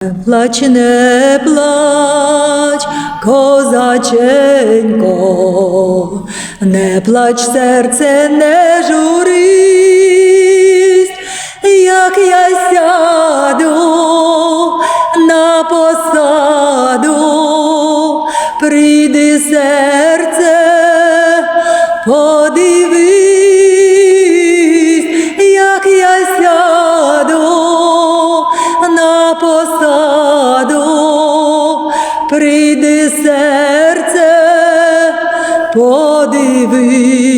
Плач, не плач, козаченько, не плач, серце, не журись, як я сяду на посаду, прийди серце, подивись, прийди серце, подивись.